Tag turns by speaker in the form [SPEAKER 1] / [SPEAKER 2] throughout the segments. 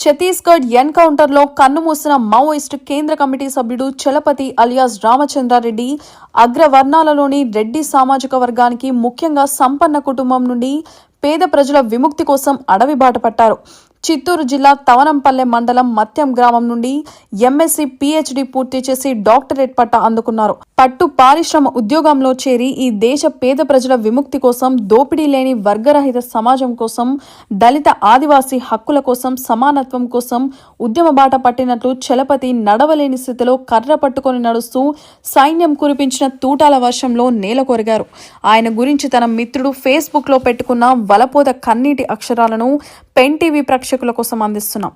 [SPEAKER 1] ఛత్తీస్గఢ్ ఎన్కౌంటర్లో కన్నుమూసిన మావోయిస్టు కేంద్ర కమిటీ సభ్యుడు చలపతి అలియాస్ రామచంద్రారెడ్డి అగ్రవర్ణాలలోని రెడ్డి సామాజిక వర్గానికి ముఖ్యంగా సంపన్న కుటుంబం నుండి పేద ప్రజల విముక్తి కోసం అడవి బాట పట్టారు. చిత్తూరు జిల్లా తవనంపల్లె మండలం మత్యం గ్రామం నుండి ఎంఎస్సి పిహెచ్డి పూర్తి చేసి డాక్టరేట్ పట్ట అందుకున్నారు. పట్టు పారిశ్రమ ఉద్యోగంలో చేరి ఈ దేశ పేద ప్రజల విముక్తి కోసం దోపిడీ లేని వర్గరహిత సమాజం కోసం దళిత ఆదివాసీ హక్కుల కోసం సమానత్వం కోసం ఉద్యమ బాట పట్టినట్లు చలపతి నడవలేని స్థితిలో కర్ర పట్టుకొని నడుస్తూ సైన్యం కురిపించిన తూటాల వర్షంలో నేల కొరిగారు. ఆయన గురించి తన మిత్రుడు ఫేస్బుక్లో పెట్టుకున్న వలపోత కన్నీటి అక్షరాలను పెన్ టీవీ ప్రేక్షకుల కోసం అందిస్తున్నాం.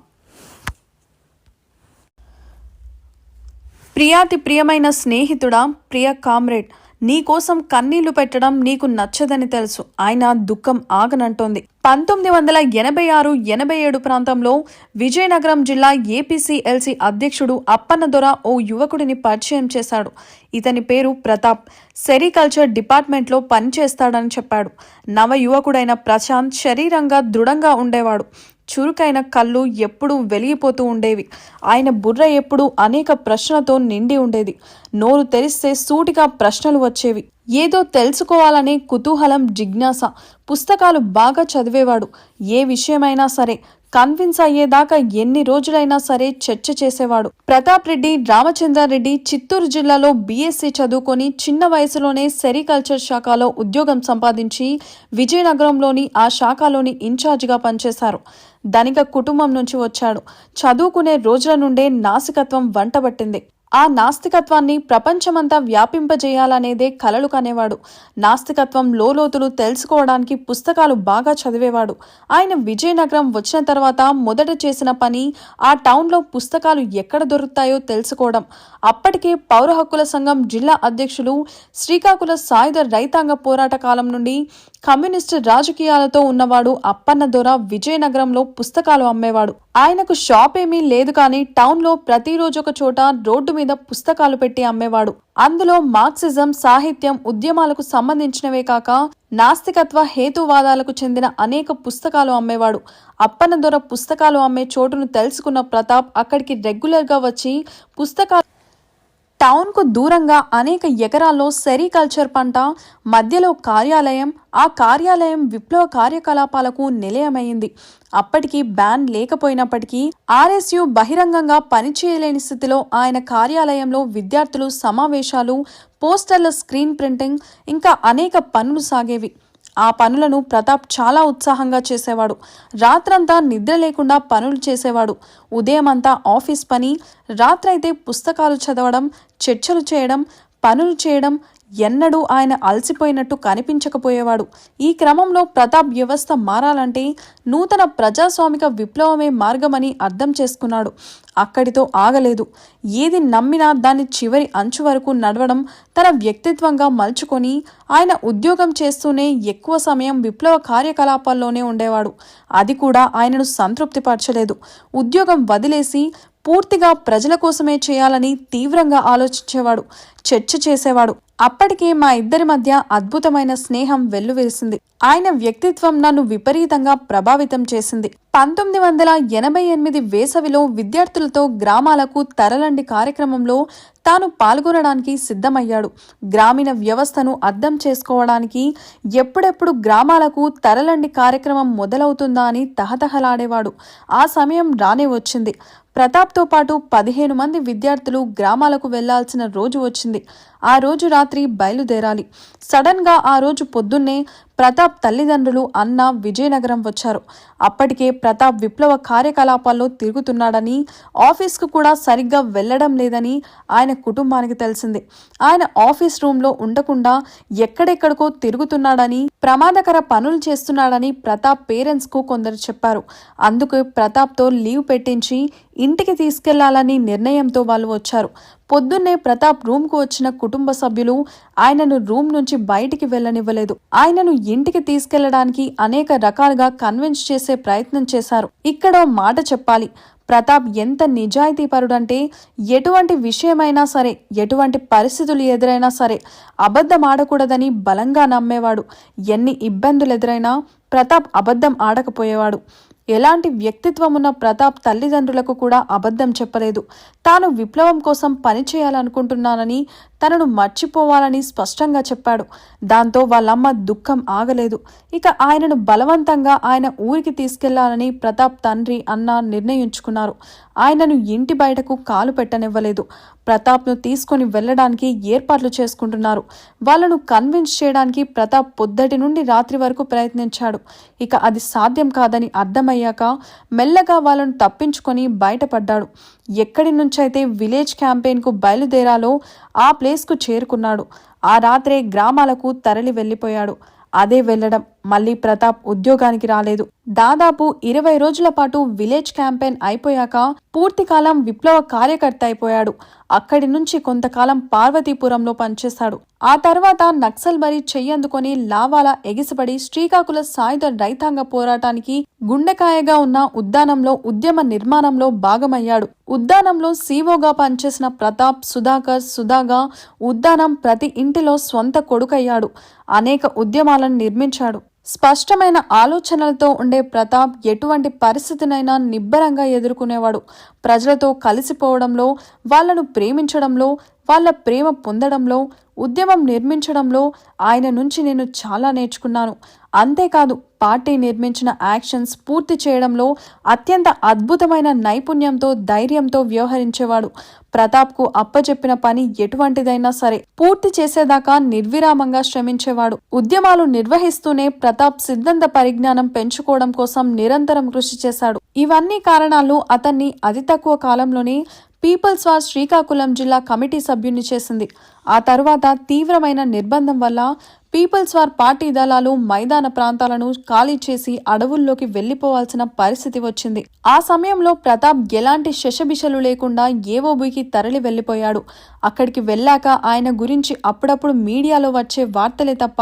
[SPEAKER 1] ప్రియాతి ప్రియమైన స్నేహితుడా ప్రియ కామ్రేడ్ నీకోసం కన్నీళ్ళు పెట్టడం నీకు నచ్చదని తెలుసు. ఆయన దుఃఖం ఆగనంటోంది. పంతొమ్మిది వందల ఎనభై ఆరు ఎనభై ఏడు ప్రాంతంలో విజయనగరం జిల్లా ఏపీసీఎల్సీ అధ్యక్షుడు అప్పన్నదొర ఓ యువకుడిని పరిచయం చేశాడు. ఇతని పేరు ప్రతాప్. సెరికల్చర్ డిపార్ట్మెంట్లో పనిచేస్తాడని చెప్పాడు. నవ యువకుడైన ప్రశాంత్ శరీరంగా దృఢంగా ఉండేవాడు. చురుకైన కళ్ళు ఎప్పుడూ వెలిగిపోతూ ఉండేవి. ఆయన బుర్ర ఎప్పుడూ అనేక ప్రశ్నలతో నిండి ఉండేది. నోరు తెరిస్తే సూటిగా ప్రశ్నలు వచ్చేవి. ఏదో తెలుసుకోవాలనే కుతూహలం జిజ్ఞాస. పుస్తకాలు బాగా చదివేవాడు. ఏ విషయమైనా సరే కన్విన్స్ అయ్యేదాకా ఎన్ని రోజులైనా సరే చర్చ చేసేవాడు. ప్రతాప్ రెడ్డి రామచంద్రారెడ్డి చిత్తూరు జిల్లాలో బీఎస్సీ చదువుకొని చిన్న వయసులోనే సెరికల్చర్ శాఖలో ఉద్యోగం సంపాదించి విజయనగరంలోని ఆ శాఖలోని ఇన్ఛార్జిగా పనిచేశారు. ధనిక కుటుంబం నుంచి వచ్చాడు. చదువుకునే రోజుల నుండే నాసికత్వం వంటబట్టింది. ఆ నాస్తికత్వాన్ని ప్రపంచమంతా వ్యాపింపజేయాలనేదే కలలు కనేవాడు. నాస్తికత్వం లోలోతులు తెలుసుకోవడానికి పుస్తకాలు బాగా చదివేవాడు. ఆయన విజయనగరం వచ్చిన తర్వాత మొదట చేసిన పని ఆ టౌన్లో పుస్తకాలు ఎక్కడ దొరుకుతాయో తెలుసుకోవడం. అప్పటికే పౌర హక్కుల సంఘం జిల్లా అధ్యక్షులు శ్రీకాకుళ సాయుధ రైతాంగ పోరాట కాలం నుండి కమ్యూనిస్టు రాజకీయాలతో ఉన్నవాడు అప్పన్న దొర విజయనగరంలో పుస్తకాలు అమ్మేవాడు. ఆయనకు షాప్ ఏమీ లేదు కానీ టౌన్లో ప్రతిరోజు ఒక చోట రోడ్డు మీద పుస్తకాలు పెట్టి అమ్మేవాడు. అందులో మార్క్సిజం సాహిత్యం ఉద్యమాలకు సంబంధించినవే కాక నాస్తికత్వ హేతువాదాలకు చెందిన అనేక పుస్తకాలు అమ్మేవాడు. అప్పన్న దొర పుస్తకాలు అమ్మే చోటును తెలుసుకున్న ప్రతాప్ అక్కడికి రెగ్యులర్గా వచ్చి పుస్తకాలు టౌన్కు దూరంగా అనేక ఎకరాల్లో సెరికల్చర్ పంట మధ్యలో కార్యాలయం ఆ కార్యాలయం విప్లవ కార్యకలాపాలకు నిలయమైంది. అప్పటికి బ్యాన్ లేకపోయినప్పటికీ ఆర్ఎస్యు బహిరంగంగా పనిచేయలేని స్థితిలో ఆయన కార్యాలయంలో విద్యార్థులు సమావేశాలు పోస్టర్ల స్క్రీన్ ప్రింటింగ్ ఇంకా అనేక పనులు సాగేవి. ఆ పనులను ప్రతాప్ చాలా ఉత్సాహంగా చేసేవాడు. రాత్రంతా నిద్ర లేకుండా పనులు చేసేవాడు. ఉదయమంతా ఆఫీస్ పని రాత్రైతే పుస్తకాలు చదవడం చర్చలు చేయడం పనులు చేయడం ఎన్నడూ ఆయన అలసిపోయినట్టు కనిపించకపోయేవాడు. ఈ క్రమంలో ప్రతాప్ వ్యవస్థ మారాలంటే నూతన ప్రజాస్వామిక విప్లవమే మార్గమని అర్థం చేసుకున్నాడు. అక్కడితో ఆగలేదు. ఏది నమ్మినా దాని చివరి అంచు వరకు నడవడం తన వ్యక్తిత్వంగా మలుచుకొని ఆయన ఉద్యోగం చేస్తూనే ఎక్కువ సమయం విప్లవ కార్యకలాపాల్లోనే ఉండేవాడు. అది కూడా ఆయనను సంతృప్తిపరచలేదు. ఉద్యోగం వదిలేసి పూర్తిగా ప్రజల కోసమే చేయాలని తీవ్రంగా ఆలోచించేవాడు చర్చ చేసేవాడు. అప్పటికే మా ఇద్దరి మధ్య అద్భుతమైన స్నేహం వెల్లువిరిసింది. ఆయన వ్యక్తిత్వం నన్ను విపరీతంగా ప్రభావితం చేసింది. పంతొమ్మిది వందల ఎనభై ఎనిమిది వేసవిలో విద్యార్థులతో గ్రామాలకు తరలండి కార్యక్రమంలో తాను పాల్గొనడానికి సిద్ధమయ్యాడు. గ్రామీణ వ్యవస్థను అర్థం చేసుకోవడానికి ఎప్పుడెప్పుడు గ్రామాలకు తరలండి కార్యక్రమం మొదలవుతుందా అని తహతహలాడేవాడు. ఆ సమయం రానే వచ్చింది. ప్రతాప్తో పాటు పదిహేను మంది విద్యార్థులు గ్రామాలకు వెళ్ళాల్సిన రోజు వచ్చింది. ఆ రోజు రాత్రి బయలుదేరాలి. సడన్గా ఆ రోజు పొద్దున్నే ప్రతాప్ తల్లిదండ్రులు అన్న విజయనగరం వచ్చారు. అప్పటికే ప్రతాప్ విప్లవ కార్యకలాపాల్లో తిరుగుతున్నాడని ఆఫీస్కు కూడా సరిగ్గా వెళ్ళడం లేదని ఆయన కుటుంబానికి తెలిసింది. ఆయన ఆఫీస్ రూమ్లో ఉండకుండా ఎక్కడెక్కడికో తిరుగుతున్నాడని ప్రమాదకర పనులు చేస్తున్నాడని ప్రతాప్ పేరెంట్స్కు కొందరు చెప్పారు. అందుకు ప్రతాప్తో లీవ్ పెట్టించి ఇంటికి తీసుకెళ్ళాలని నిర్ణయంతో వాళ్ళు వచ్చారు. పొద్దున్నే ప్రతాప్ రూమ్కు వచ్చిన కుటుంబ సభ్యులు ఆయనను రూమ్ నుంచి బయటికి వెళ్ళనివ్వలేదు. ఆయనను ఇంటికి తీసుకెళ్ళడానికి అనేక రకాలుగా కన్విన్స్ చేసే ప్రయత్నం చేశారు. ఇక్కడ మాట చెప్పాలి. ప్రతాప్ ఎంత నిజాయితీపరుడంటే ఎటువంటి విషయమైనా సరే ఎటువంటి పరిస్థితులు ఎదురైనా సరే అబద్ధం ఆడకూడదని బలంగా నమ్మేవాడు. ఎన్ని ఇబ్బందులు ఎదురైనా ప్రతాప్ అబద్ధం ఆడకపోయేవాడు. ఎలాంటి వ్యక్తిత్వం ఉన్న ప్రతాప్ తల్లిదండ్రులకు కూడా అబద్ధం చెప్పలేదు. తాను విప్లవం కోసం పనిచేయాలనుకుంటున్నానని తనను మర్చిపోవాలని స్పష్టంగా చెప్పాడు. దాంతో వాళ్ళమ్మ దుఃఖం ఆగలేదు. ఇక ఆయనను బలవంతంగా ఆయన ఊరికి తీసుకెళ్ళాలని ప్రతాప్ తండ్రి అన్న నిర్ణయించుకున్నారు. ఆయనను ఇంటి బయటకు కాలు పెట్టనివ్వలేదు. ప్రతాప్ను తీసుకొని వెళ్ళడానికి ఏర్పాట్లు చేసుకుంటున్నారు. వాళ్ళను కన్విన్స్ చేయడానికి ప్రతాప్ పొద్దటి నుండి రాత్రి వరకు ప్రయత్నించాడు. ఇక అది సాధ్యం కాదని అర్థమయ్యాక మెల్లగా వాళ్ళను తప్పించుకొని బయటపడ్డాడు. ఎక్కడి నుంచైతే విలేజ్ క్యాంపెయిన్కు బయలుదేరాలో ఆ ప్లేస్ ప్లేస్కు చేరుకున్నాడు. ఆ రాత్రే గ్రామాలకు తరలి వెళ్ళిపోయాడు. అదే వెళ్ళడం మళ్ళీ ప్రతాప్ ఉద్యోగానికి రాలేదు. దాదాపు ఇరవై రోజుల పాటు విలేజ్ క్యాంపెయిన్ అయిపోయాక పూర్తికాలం విప్లవ కార్యకర్త అయిపోయాడు. అక్కడి నుంచి కొంతకాలం పార్వతీపురంలో పనిచేశాడు ఆ తర్వాత నక్సల్ బరి చెయ్యందుకొని లావాల ఎగిసిపడి శ్రీకాకుళ సాయుధ రైతాంగ పోరాటానికి గుండెకాయగా ఉన్న ఉద్దానంలో ఉద్యమ నిర్మాణంలో భాగమయ్యాడు. ఉద్దానంలో సీఓగా పనిచేసిన ప్రతాప్ సుధాకర్ సుధాగా ఉద్దానం ప్రతి ఇంటిలో స్వంత కొడుకయ్యాడు. అనేక ఉద్యమాలను నిర్మించాడు. స్పష్టమైన ఆలోచనలతో ఉండే ప్రతాప్ ఎటువంటి పరిస్థితినైనా నిబ్బరంగా ఎదుర్కొనేవాడు. ప్రజలతో కలిసిపోవడంలో వాళ్ళను ప్రేమించడంలో వాళ్ళ ప్రేమ పొందడంలో ఉద్యమం నిర్మించడంలో ఆయన నుంచి నేను చాలా నేర్చుకున్నాను. అంతేకాదు పార్టీ నిర్మించిన యాక్షన్స్ పూర్తి చేయడంలో అత్యంత అద్భుతమైన నైపుణ్యంతో ధైర్యంతో వ్యవహరించేవాడు. ప్రతాప్కు అప్పచెప్పిన పని ఎటువంటిదైనా సరే పూర్తి చేసేదాకా నిర్విరామంగా శ్రమించేవాడు. ఉద్యమాలు నిర్వహిస్తూనే ప్రతాప్ సిద్ధాంత పరిజ్ఞానం పెంచుకోవడం కోసం నిరంతరం కృషి చేశాడు. ఇవన్నీ కారణాలు అతన్ని అతి తక్కువ కాలంలోనే పీపుల్స్ వార్ శ్రీకాకుళం జిల్లా కమిటీ సభ్యుని చేసింది. ఆ తర్వాత తీవ్రమైన నిర్బంధం వల్ల పీపుల్స్ వార్ పార్టీ దళాలు మైదాన ప్రాంతాలను ఖాళీ చేసి అడవుల్లోకి వెళ్ళిపోవాల్సిన పరిస్థితి వచ్చింది. ఆ సమయంలో ప్రతాప్ ఎలాంటి శశబిషలు లేకుండా ఏవోబీకి తరలి వెళ్ళిపోయాడు అక్కడికి వెళ్ళాక ఆయన గురించి అప్పుడప్పుడు మీడియాలో వచ్చే వార్తలే తప్ప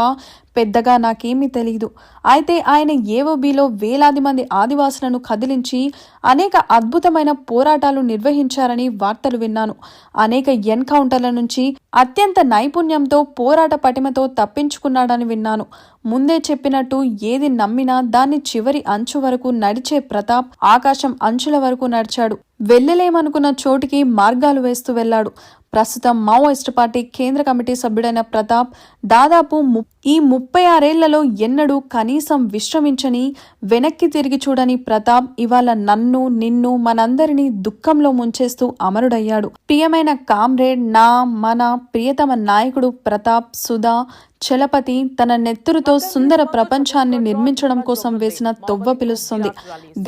[SPEAKER 1] పెద్దగా నాకేమీ తెలియదు అయితే ఆయన ఏవోబీలో వేలాది మంది ఆదివాసులను కదిలించి అనేక అద్భుతమైన పోరాటాలు నిర్వహించారని వార్తలు విన్నాను. అనేక ఎన్కౌంటర్ల నుంచి అత్యంత నైపుణ్యంతో పోరాట పటిమతో తప్పించుకున్నాడని విన్నాను. ముందే చెప్పినట్టు ఏది నమ్మినా దాన్ని చివరి అంచు వరకు నడిచే ప్రతాప్ ఆకాశం అంచుల వరకు నడిచాడు. వెళ్ళలేమనుకున్న చోటికి మార్గాలు వేస్తూ వెళ్ళాడు. ప్రస్తుతం మావోయిస్ట్ పార్టీ కేంద్ర కమిటీ సభ్యుడైన ప్రతాప్ దాదాపు ము ఈ ముప్పై ఆరేళ్ళలో ఎన్నడూ కనీసం విశ్రమించని వెనక్కి తిరిగి చూడని ప్రతాప్ ఇవాళ నన్ను నిన్ను మనందరినీ దుఃఖంలో ముంచేస్తూ అమరుడయ్యాడు. ప్రియమైన కామ్రేడ్ నా మన ప్రియతమ నాయకుడు ప్రతాప్ సుధా చలపతి తన నెత్తురుతో సుందర ప్రపంచాన్ని నిర్మించడం కోసం వేసిన తొవ్వ పిలుస్తుంది.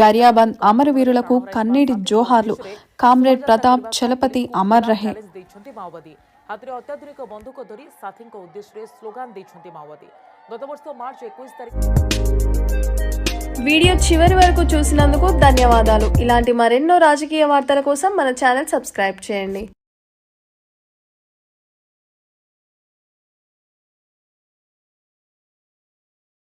[SPEAKER 1] గరియాబంద్ అమరవీరులకు కన్నీటి జోహార్లు. కామ్రేడ్ ప్రతాప్ చలపతి అమర్ రహే.
[SPEAKER 2] ହାତରେ ଅତ୍ୟାଧୁନିକ ବନ୍ଧୁକ ଧରି ସାଥୀଙ୍କ ଉଦ୍ଦେଶ୍ୟରେ ସ୍ଲୋଗାନ ଦେଇଛନ୍ତି ମାଓବାଦୀ ଗତବର୍ଷ ମାର୍ଚ୍ଚ ଏକୋଇଶ ତାରିଖ
[SPEAKER 1] వీడియో చివరి వరకు చూసినందుకు ధన్యవాదాలు ఇలాంటి మరెన్నో రాజకీయ వార్తల కోసం మన ఛానల్ సబ్స్క్రైబ్ చేయండి